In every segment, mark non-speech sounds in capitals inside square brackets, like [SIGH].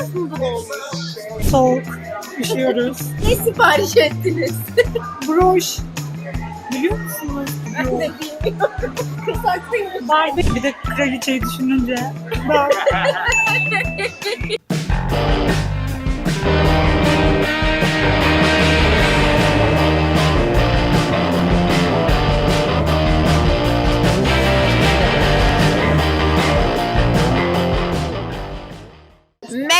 beyaz noodle olmuş. Soğuk. Üşüyoruz. [LAUGHS] Ne sipariş ettiniz? Broş. Biliyor musunuz? Ben de bilmiyorum. Kısaklıymış. Barbie. Bir de kraliçeyi düşününce. Ben. [LAUGHS]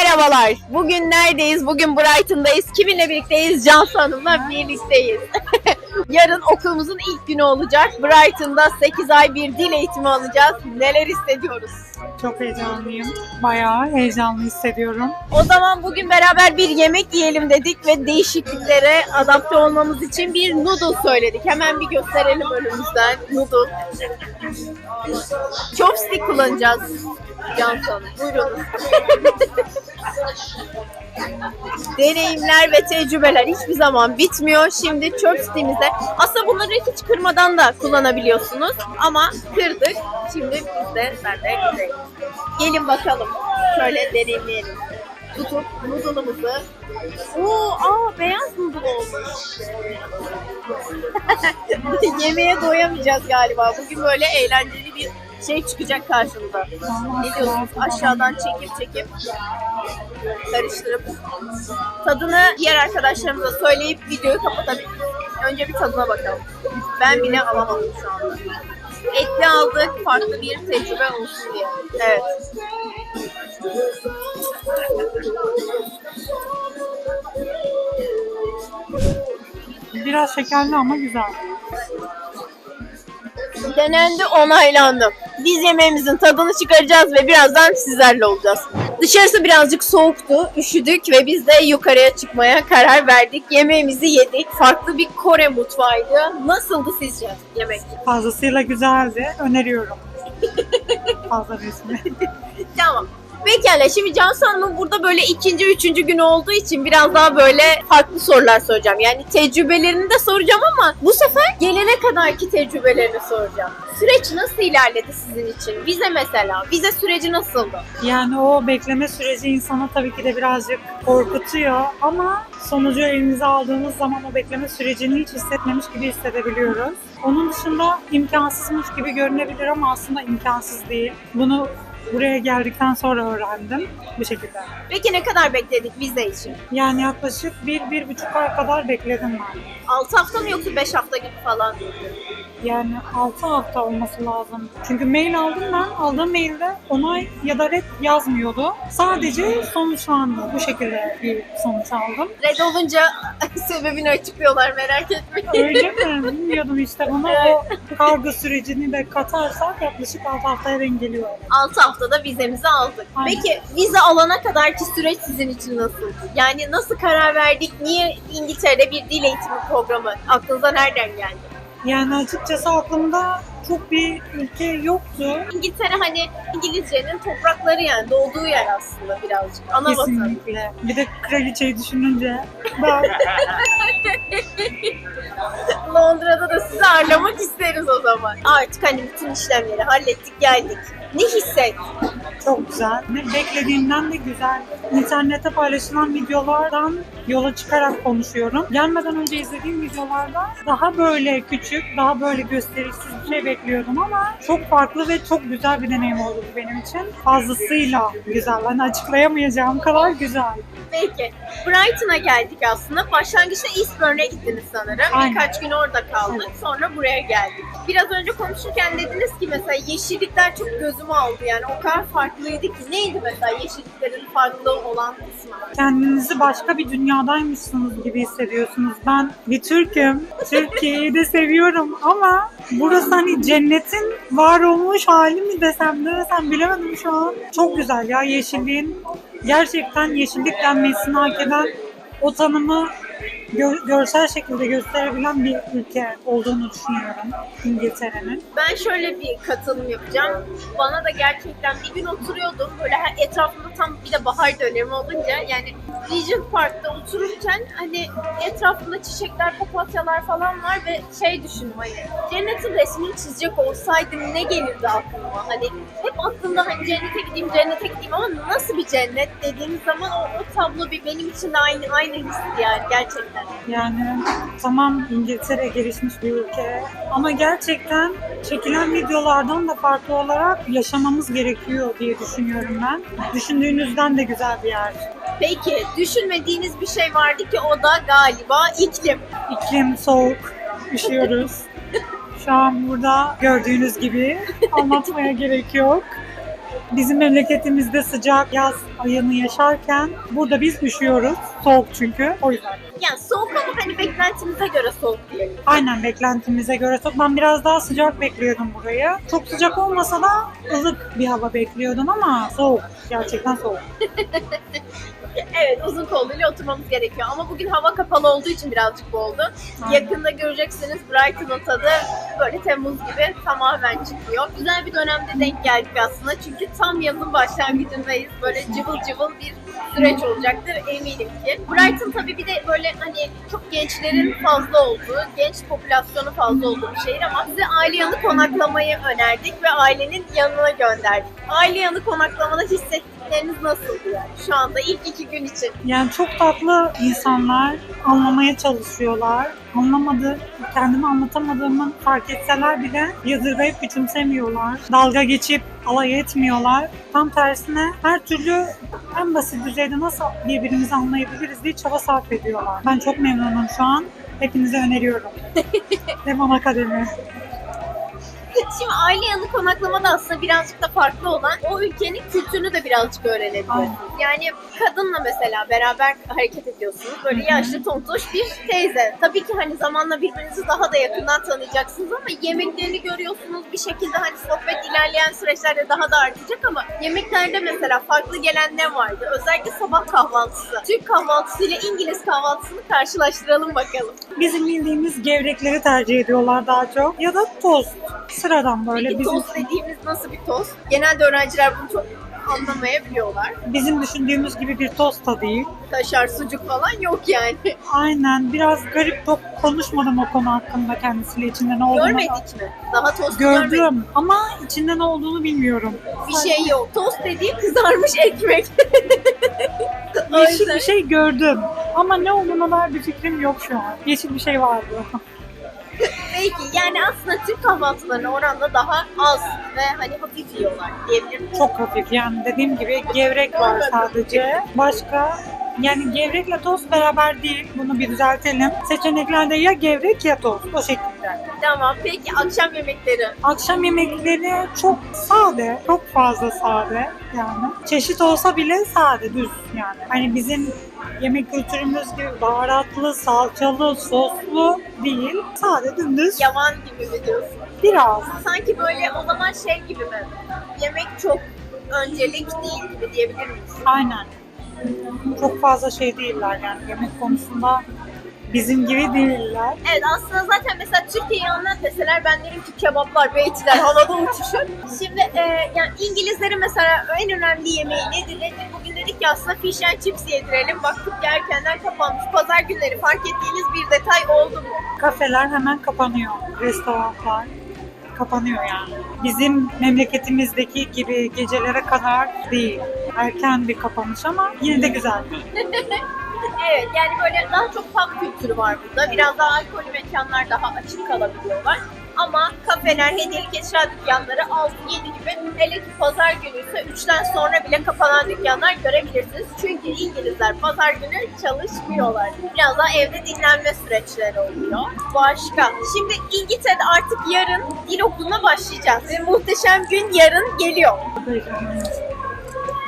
Merhabalar. Bugün neredeyiz? Bugün Brighton'dayız. Kiminle birlikteyiz? Cansu Hanım'la birlikteyiz. [LAUGHS] Yarın okulumuzun ilk günü olacak. Brighton'da 8 ay bir dil eğitimi alacağız. Neler hissediyoruz? Çok heyecanlıyım. Bayağı heyecanlı hissediyorum. O zaman bugün beraber bir yemek yiyelim dedik ve değişikliklere adapte olmamız için bir noodle söyledik. Hemen bir gösterelim önümüzden. Noodle. Chopstick kullanacağız. Cansu Hanım. Buyurun. [LAUGHS] Deneyimler ve tecrübeler hiçbir zaman bitmiyor. Şimdi chopstick'imizde aslında bunları hiç kırmadan da kullanabiliyorsunuz. Ama kırdık. Şimdi biz de ben de kırayım. Gelin bakalım. Şöyle deneyimleyelim. Tutup noodle'ımızı. Oo, aa beyaz noodle olmuş. [LAUGHS] Yemeğe doyamayacağız galiba. Bugün böyle eğlenceli bir şey çıkacak karşımıza. Ne diyorsunuz? Aşağıdan çekip çekip karıştırıp tadını diğer arkadaşlarımıza söyleyip videoyu kapatabiliriz. Önce bir tadına bakalım. Ben bile alamadım şu anda. Etli aldık farklı bir tecrübe olsun diye. Evet. Biraz şekerli ama güzel. Denendi, onaylandı. Biz yemeğimizin tadını çıkaracağız ve birazdan sizlerle olacağız. Dışarısı birazcık soğuktu, üşüdük ve biz de yukarıya çıkmaya karar verdik. Yemeğimizi yedik. Farklı bir Kore mutfağıydı. Nasıldı sizce yemek? Fazlasıyla güzeldi. Öneriyorum. [LAUGHS] Fazla resmi. Tamam. Pekala şimdi Cansu Hanım'ın burada böyle ikinci, üçüncü gün olduğu için biraz daha böyle farklı sorular soracağım. Yani tecrübelerini de soracağım ama bu sefer gelene kadarki tecrübelerini soracağım. Süreç nasıl ilerledi sizin için? Vize mesela, vize süreci nasıldı? Yani o bekleme süreci insana tabii ki de birazcık korkutuyor ama sonucu elimize aldığımız zaman o bekleme sürecini hiç hissetmemiş gibi hissedebiliyoruz. Onun dışında imkansızmış gibi görünebilir ama aslında imkansız değil. Bunu buraya geldikten sonra öğrendim bu şekilde. Peki ne kadar bekledik vize için? Yani yaklaşık bir, bir buçuk ay kadar bekledim ben. 6 hafta mı yoksa 5 hafta gibi falan? Yani 6 hafta olması lazım. Çünkü mail aldım ben. Aldığım mailde onay ya da red yazmıyordu. Sadece sonuçlandı. Bu şekilde bir sonuç aldım. Red olunca [LAUGHS] sebebini açıklıyorlar merak etmeyin. Öyle mi? Bilmiyordum işte bunu. O kargo sürecini de katarsak yaklaşık 6 haftaya denk geliyor. 6 haftada vizemizi aldık. Aynen. Peki vize alana kadarki süreç sizin için nasıldı? Yani nasıl karar verdik? Niye İngiltere'de bir dil eğitimi programı aklınıza nereden geldi? Yani açıkçası aklımda çok bir ülke yoktu. İngiltere hani İngilizcenin toprakları yani doğduğu yer aslında birazcık. Ana vatan. Kesinlikle. Bir de kraliçeyi düşününce [LAUGHS] Londra'da da sizi ağırlamak isteriz o zaman. Artık hani bütün işlemleri hallettik geldik. Ne hissettin? Çok güzel. Ne beklediğimden de güzel. İnternette paylaşılan videolardan yola çıkarak konuşuyorum. Gelmeden önce izlediğim videolarda daha böyle küçük, daha böyle gösterişsiz bir şey bekliyordum ama çok farklı ve çok güzel bir deneyim oldu bu benim için. Fazlasıyla güzel. Hani açıklayamayacağım kadar güzel. Peki. Brighton'a geldik aslında. Başlangıçta Eastbourne'e gittiniz sanırım. Aynen. Birkaç gün orada kaldık. Sonra buraya geldik. Biraz önce konuşurken dediniz ki mesela yeşillikler çok gözümü aldı. Yani o kadar farklıydı ki. Neydi mesela yeşilliklerin farklı olan kısmı? Kendinizi başka bir dünyadaymışsınız gibi hissediyorsunuz. Ben bir Türk'üm. [LAUGHS] Türkiye'yi de seviyorum ama burası hani cennetin var olmuş hali mi desem ne desem bilemedim şu an. Çok güzel ya yeşilliğin gerçekten yeşillik denmesini hak eden o tanımı gö- görsel şekilde gösterebilen bir ülke olduğunu düşünüyorum İngiltere'nin. Ben şöyle bir katılım yapacağım. Bana da gerçekten bir gün oturuyordum. Böyle etrafımda tam bir de bahar dönemi olunca yani Regent Park'ta otururken hani etrafında çiçekler, papatyalar falan var ve şey düşündüm hani cennetin resmini çizecek olsaydım ne gelirdi aklıma? Hani hep baktığımda hani cennete gideyim, cennete gideyim ama nasıl bir cennet dediğimiz zaman o, o tablo bir benim için aynı aynı histi yani gerçekten. Yani tamam İngiltere gelişmiş bir ülke ama gerçekten çekilen videolardan da farklı olarak yaşamamız gerekiyor diye düşünüyorum ben. Düşündüğünüzden de güzel bir yer. Peki düşünmediğiniz bir şey vardı ki o da galiba iklim. İklim soğuk, üşüyoruz. [LAUGHS] Şu an burada gördüğünüz gibi [LAUGHS] anlatmaya gerek yok. Bizim memleketimizde sıcak yaz ayını yaşarken burada biz üşüyoruz. Soğuk çünkü. O yüzden. Yani soğuk ama hani beklentimize göre soğuk diyelim. Aynen beklentimize göre çok. Ben biraz daha sıcak bekliyordum burayı. Çok sıcak olmasa da ılık bir hava bekliyordum ama soğuk. Gerçekten soğuk. [LAUGHS] [LAUGHS] Evet uzun kolluyla oturmamız gerekiyor ama bugün hava kapalı olduğu için birazcık bu oldu. Aynen. Yakında göreceksiniz Brighton'ın tadı böyle Temmuz gibi tamamen çıkıyor. Güzel bir dönemde denk geldik aslında çünkü tam yazın başlangıcındayız. Böyle cıvıl cıvıl bir süreç olacaktır eminim ki. Brighton tabii bir de böyle hani çok gençlerin fazla olduğu, genç popülasyonu fazla olduğu bir şehir ama size aile yanı konaklamayı önerdik ve ailenin yanına gönderdik. Aile yanı konaklamada hissettikleriniz nasıldı yani şu anda ilk iki gün için? Yani çok tatlı insanlar anlamaya çalışıyorlar. Anlamadı, kendimi anlatamadığımı fark etseler bile yadırgayıp küçümsemiyorlar. Dalga geçip alay etmiyorlar. Tam tersine her türlü en basit düzeyde nasıl birbirimizi anlayabiliriz diye çaba sarf ediyorlar. Ben çok memnunum şu an. Hepinize öneriyorum. [LAUGHS] Leman Akademi. Şimdi aile yanı konaklamada aslında birazcık da farklı olan o ülkenin kültürünü de birazcık öğrenebiliyorsunuz. Yani kadınla mesela beraber hareket ediyorsunuz. Böyle yaşlı tontoş bir teyze. Tabii ki hani zamanla birbirinizi daha da yakından tanıyacaksınız ama yemeklerini görüyorsunuz. Bir şekilde hani sohbet ilerleyen süreçlerde daha da artacak ama yemeklerde mesela farklı gelen ne vardı? Özellikle sabah kahvaltısı. Türk kahvaltısıyla İngiliz kahvaltısını karşılaştıralım bakalım. Bizim bildiğimiz gevrekleri tercih ediyorlar daha çok. Ya da tost. Sıradan böyle Peki bizim, tost dediğimiz nasıl bir tost? Genelde öğrenciler bunu çok anlamayabiliyorlar. bizim düşündüğümüz gibi bir tost da değil. Kaşar, sucuk falan yok yani. [LAUGHS] Aynen. Biraz garip çok konuşmadım o konu hakkında kendisiyle içinde ne olduğunu. Görmedik mi? Daha tost görmedik. Gördüm ama içinde ne olduğunu bilmiyorum. Bir şey yok. Tost dediği kızarmış ekmek. [LAUGHS] Yeşil bir şey gördüm ama ne olduğuna dair bir fikrim yok şu an. Yeşil bir şey vardı. [LAUGHS] [LAUGHS] Belki yani aslında Türk kahvaltılarına oranla daha az ve hani hafif yiyorlar diyebilirim. Çok hafif yani dediğim gibi gevrek var sadece. Başka yani gevrekle tost beraber değil. Bunu bir düzeltelim. Seçeneklerde ya gevrek ya tost. O şekilde. Tamam. Peki akşam yemekleri. Akşam yemekleri çok sade, çok fazla sade yani. Çeşit olsa bile sade, düz yani. Hani bizim yemek kültürümüz gibi baharatlı, salçalı, soslu değil. Sade, dümdüz. Yavan gibi mi diyorsun? Biraz. Sanki böyle o zaman şey gibi mi? Yemek çok öncelik değil gibi diyebilir miyiz? Aynen. Çok fazla şey değiller yani yemek konusunda bizim gibi değiller. Evet aslında zaten mesela Türkiye'yi anlat deseler ben derim ki kebaplar, beytiler havada uçuşur. Şimdi e, yani İngilizlerin mesela en önemli yemeği nedir nedir? Bugün dedik ki aslında fish and chips yedirelim. Baktık ki erkenden kapanmış. Pazar günleri fark ettiğiniz bir detay oldu mu? Kafeler hemen kapanıyor. Restoranlar kapanıyor yani. Bizim memleketimizdeki gibi gecelere kadar değil. Erken bir kapanış ama yine de güzel. [LAUGHS] Evet yani böyle daha çok pub kültürü var burada. Biraz daha alkolü mekanlar daha açık kalabiliyorlar. Ama kafeler, hediyelik eşya dükkanları 6-7 gibi hele ki pazar günü ise 3'ten sonra bile kapanan dükkanlar görebilirsiniz. Çünkü İngilizler pazar günü çalışmıyorlar. Biraz daha evde dinlenme süreçleri oluyor. Başka. Şimdi İngiltere'de artık yarın dil okuluna başlayacağız. Ve muhteşem gün yarın geliyor.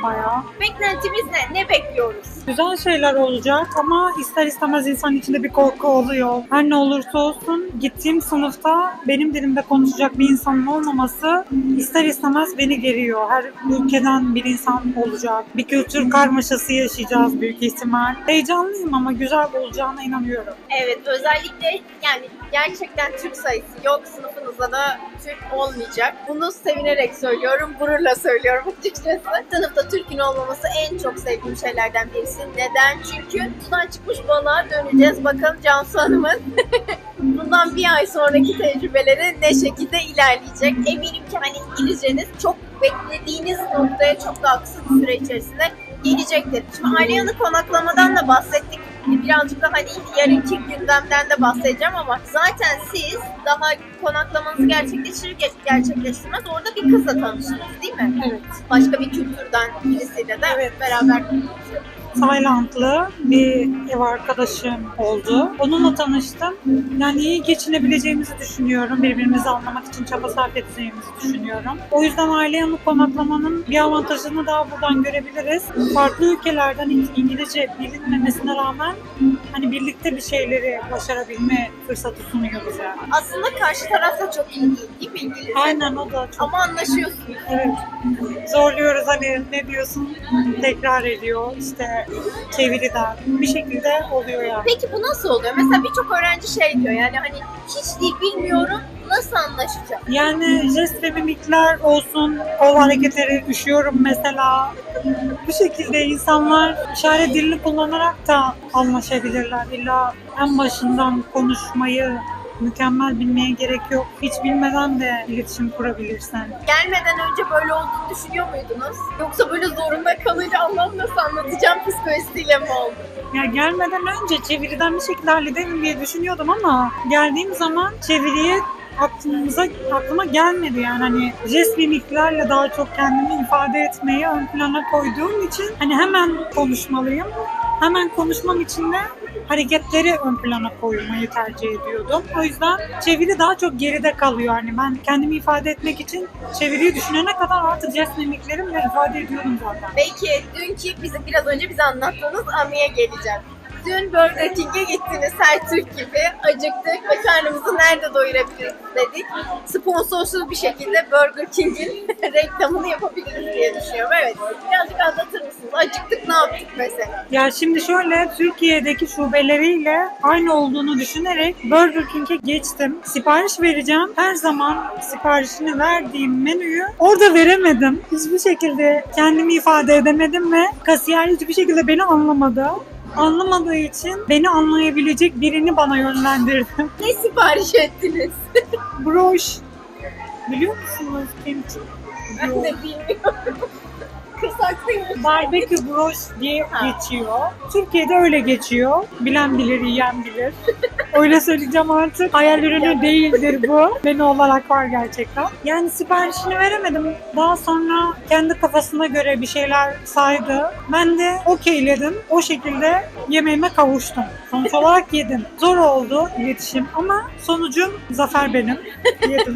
Bayağı Beklentimiz ne? Ne bekliyoruz? güzel şeyler olacak ama ister istemez insan içinde bir korku oluyor. Her ne olursa olsun gittiğim sınıfta benim dilimde konuşacak bir insanın olmaması ister istemez beni geriyor. Her ülkeden bir insan olacak. Bir kültür karmaşası yaşayacağız büyük ihtimal. Heyecanlıyım ama güzel olacağına inanıyorum. Evet özellikle yani gerçekten Türk sayısı yok sınıfınızda da Türk olmayacak. Bunu sevinerek söylüyorum, gururla söylüyorum açıkçası. Sınıfta Türk'ün olmaması en çok sevdiğim şeylerden birisi. Neden? Çünkü sudan çıkmış balığa döneceğiz. Bakalım Cansu Hanım'ın [LAUGHS] bundan bir ay sonraki tecrübeleri ne şekilde ilerleyecek. Eminim ki hani İngilizceniz çok beklediğiniz noktaya çok daha kısa bir süre içerisinde gelecektir. Şimdi aile yanı konaklamadan da bahsettik. Birazcık da hani yarınki gündemden de bahsedeceğim ama zaten siz daha konaklamanızı gerçekleştirir geç- gerçekleştirmez orada bir kızla tanıştınız değil mi? Evet. Başka bir kültürden birisiyle de Evet. beraber Taylandlı bir ev arkadaşım oldu. Onunla tanıştım. Yani iyi geçinebileceğimizi düşünüyorum. Birbirimizi anlamak için çaba sarf edeceğimizi düşünüyorum. O yüzden aile yanı konaklamanın bir avantajını daha buradan görebiliriz. Farklı ülkelerden İng- İngilizce bilinmemesine rağmen hani birlikte bir şeyleri başarabilme fırsatı sunuyor bize. aslında karşı taraf da çok iyi değil değil mi İngilizce? Aynen o da çok Ama anlaşıyorsunuz. Evet. Zorluyoruz hani ne diyorsun tekrar ediyor işte çeviriden bir şekilde oluyor yani. Peki bu nasıl oluyor? Mesela birçok öğrenci şey diyor yani hani hiç değil bilmiyorum nasıl anlaşacağım? Yani jest ve mimikler olsun, kol hareketleri düşüyorum mesela. Bu şekilde insanlar işaret dilini kullanarak da anlaşabilirler. İlla en başından konuşmayı mükemmel bilmeye gerek yok. Hiç bilmeden de iletişim kurabilirsen. Gelmeden önce böyle olduğunu düşünüyor muydunuz? Yoksa böyle zorunda kalınca Allah'ım nasıl anlatacağım psikolojisiyle mi oldu? Ya gelmeden önce çeviriden bir şekilde hallederim diye düşünüyordum ama geldiğim zaman çeviriye aklımıza aklıma gelmedi yani hani jest mimiklerle daha çok kendimi ifade etmeyi ön plana koyduğum için hani hemen konuşmalıyım. Hemen konuşmam için de hareketleri ön plana koymayı tercih ediyordum. O yüzden çeviri daha çok geride kalıyor. Hani ben kendimi ifade etmek için çeviriyi düşünene kadar artık jest mimiklerimle ifade ediyordum zaten. Peki dünkü bize biraz önce bize anlattığınız anıya geleceğim. Dün Burger King'e gittiniz her Türk gibi. Acıktık ve karnımızı nerede doyurabiliriz dedik. Sponsorsuz bir şekilde Burger King'in [LAUGHS] reklamını yapabiliriz diye düşünüyorum. Evet. Birazcık anlatır mısınız? Acıktık ne yaptık mesela? Ya şimdi şöyle Türkiye'deki şubeleriyle aynı olduğunu düşünerek Burger King'e geçtim. Sipariş vereceğim. Her zaman siparişini verdiğim menüyü orada veremedim. Hiçbir şekilde kendimi ifade edemedim ve kasiyer hiçbir şekilde beni anlamadı. Anlamadığı için beni anlayabilecek birini bana yönlendirdi. [LAUGHS] Ne sipariş ettiniz? [LAUGHS] Broş. Biliyor musunuz kimchi? Ben de bilmiyorum. [LAUGHS] Kısaklıymış. Barbekü broş diye geçiyor. Türkiye'de öyle geçiyor. Bilen bilir, yiyen bilir. Öyle söyleyeceğim artık. Hayal ürünü değildir bu. Menü olarak var gerçekten. Yani siparişini veremedim. Daha sonra kendi kafasına göre bir şeyler saydı. Ben de okeyledim. O şekilde yemeğime kavuştum. Sonuç olarak yedim. Zor oldu iletişim ama sonucum zafer benim. Yedim.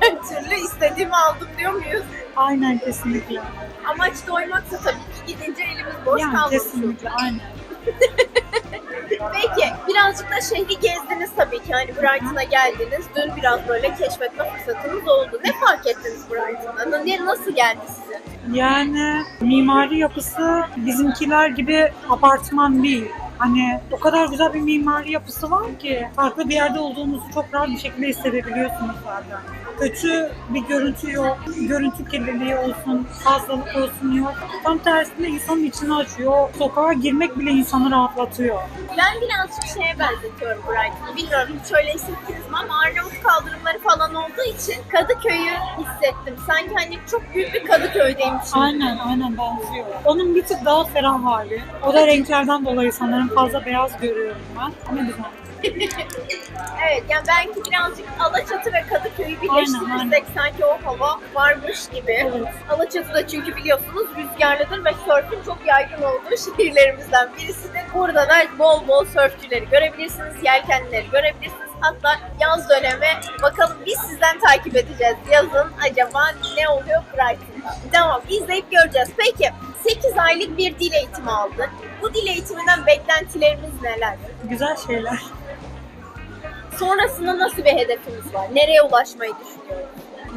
Her türlü istediğimi aldım diyor muyuz? Aynen kesinlikle. Amaç doymaksa tabii ki gidince elimiz boş Yani kesinlikle aynen. [LAUGHS] Peki birazcık da şehri gezdiniz tabii ki. Hani Brighton'a geldiniz. Dün biraz böyle keşfetme fırsatınız oldu. Ne fark ettiniz Brighton'da? Ne, nasıl geldi size? Yani mimari yapısı bizimkiler gibi apartman değil. Hani o kadar güzel bir mimari yapısı var ki farklı bir yerde olduğunuzu çok rahat bir şekilde hissedebiliyorsunuz zaten. Kötü bir görüntü yok, görüntü kirliliği olsun, fazlalık olsun yok. Tam tersine insanın içini açıyor. Sokağa girmek bile insanı rahatlatıyor. Ben birazcık şeye benzetiyorum Brighton'ı. Bilmiyorum hiç öyle hissettiniz mi ama Arnavut kaldırımları falan olduğu için Kadıköy'ü hissettim. Sanki hani çok büyük bir Kadıköy'deymişim. Aynen aynen benziyor. Onun bir tık daha ferah hali. O da renklerden dolayı sanırım fazla beyaz görüyorum ben. Ne güzel. [LAUGHS] Evet yani belki birazcık Alaçatı ve Kadıköy'ü birleştirirsek Aynen, sanki o hava varmış gibi. Evet. Alaçatı'da çünkü biliyorsunuz rüzgarlıdır ve sörfün çok yaygın olduğu şehirlerimizden birisidir. Burada da bol bol sörfçüleri görebilirsiniz, yelkenlileri görebilirsiniz. Hatta yaz dönemi bakalım biz sizden takip edeceğiz. Yazın acaba ne oluyor Brighton'da? Tamam izleyip göreceğiz. Peki 8 aylık bir dil eğitimi aldın. Bu dil eğitiminden beklentilerimiz neler? Güzel şeyler. Sonrasında nasıl bir hedefimiz var? Nereye ulaşmayı düşünüyoruz?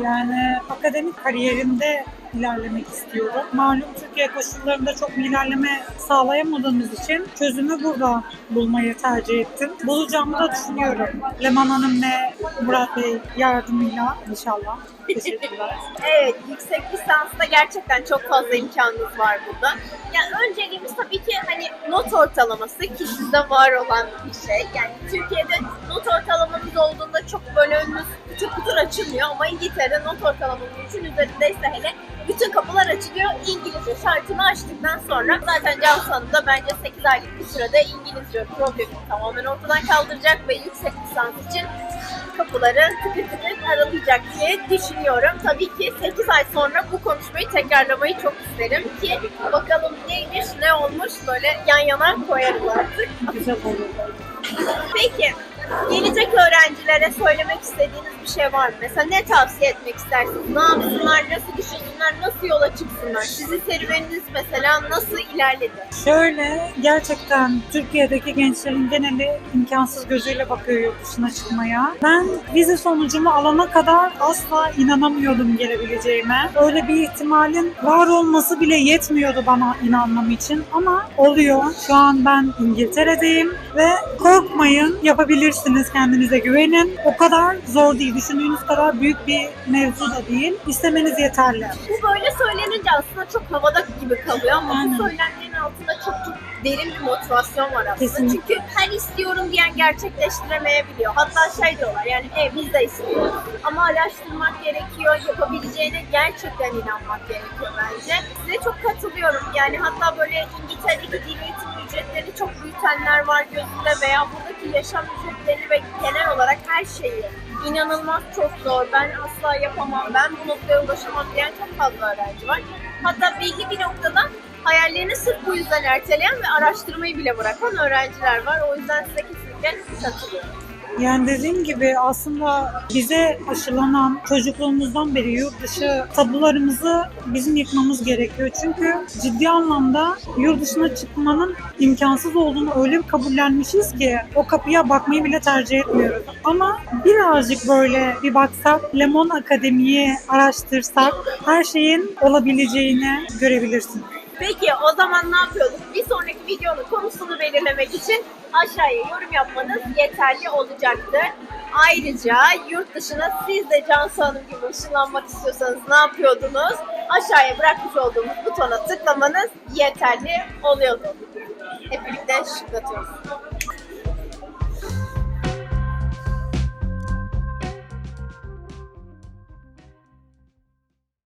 Yani akademik kariyerinde ilerlemek istiyorum. Malum Türkiye koşullarında çok bir ilerleme sağlayamadığımız için çözümü burada bulmayı tercih ettim. Bulacağımı da düşünüyorum. Leman Hanım ve Murat Bey yardımıyla inşallah. Teşekkürler. Evet, yüksek lisansta gerçekten çok fazla imkanınız var burada. Yani önceliğimiz tabii ki hani not ortalaması ki var olan bir şey. Yani Türkiye'de not ortalamanız olduğunda çok böyle önünüz kutur kutur açılmıyor ama İngiltere'de not ortalamanız için üzerindeyse hele bütün kapılar açılıyor. İngilizce şartını açtıktan sonra zaten Cansu'nun da bence 8 aylık bir sürede İngilizce problemi tamamen ortadan kaldıracak ve yüksek lisans için kapıları tıkır tıkır aralayacak diye düşünüyorum. Tabii ki 8 ay sonra bu konuşmayı tekrarlamayı çok isterim ki bakalım neymiş, ne olmuş böyle yan yana koyarız artık. Güzel olur. Peki gelecek öğrencilere söylemek istediğiniz bir şey var mı? Mesela ne tavsiye etmek istersiniz? Ne yapsınlar, nasıl düşünsünler, nasıl yola çıksınlar? Sizin serüveniniz mesela nasıl ilerledi? Şöyle gerçekten Türkiye'deki gençlerin geneli imkansız gözüyle bakıyor yurt dışına çıkmaya. Ben vize sonucumu alana kadar asla inanamıyordum gelebileceğime. Öyle bir ihtimalin var olması bile yetmiyordu bana inanmam için ama oluyor. Şu an ben İngiltere'deyim ve korkmayın yapabilirsiniz kendinize güvenin. O kadar zor değil. Düşündüğünüz kadar büyük bir mevzu da değil. İstemeniz yeterli. Bu böyle söylenince aslında çok havada gibi kalıyor ama Aynen. bu söylenenlerin altında çok çok derin bir motivasyon var aslında. Kesinlikle. Çünkü her istiyorum diyen gerçekleştiremeyebiliyor. Hatta şey diyorlar yani e, biz de istiyoruz. Ama araştırmak gerekiyor, yapabileceğine gerçekten inanmak gerekiyor bence. Size çok katılıyorum. Yani hatta böyle İngiltere'deki dil ücretleri çok büyütenler var gözünde veya buradaki yaşam ücretleri ve genel olarak her şeyi inanılmaz çok zor. Ben asla yapamam, ben bu noktaya ulaşamam diyen çok fazla öğrenci var. Hatta belli bir noktada hayallerini sırf bu yüzden erteleyen ve araştırmayı bile bırakan öğrenciler var. O yüzden size kesinlikle katılıyorum. Yani dediğim gibi aslında bize aşılanan çocukluğumuzdan beri yurt dışı tabularımızı bizim yıkmamız gerekiyor. Çünkü ciddi anlamda yurt dışına çıkmanın imkansız olduğunu öyle bir kabullenmişiz ki o kapıya bakmayı bile tercih etmiyoruz. Ama birazcık böyle bir baksak, Lemon Akademi'yi araştırsak her şeyin olabileceğini görebilirsin. Peki o zaman ne yapıyorduk? Bir sonraki videonun konusunu belirlemek için aşağıya yorum yapmanız yeterli olacaktır. Ayrıca yurt dışına siz de Cansu Hanım gibi ışınlanmak istiyorsanız ne yapıyordunuz? Aşağıya bırakmış olduğumuz butona tıklamanız yeterli oluyordu. Hep birlikte şıklatıyoruz.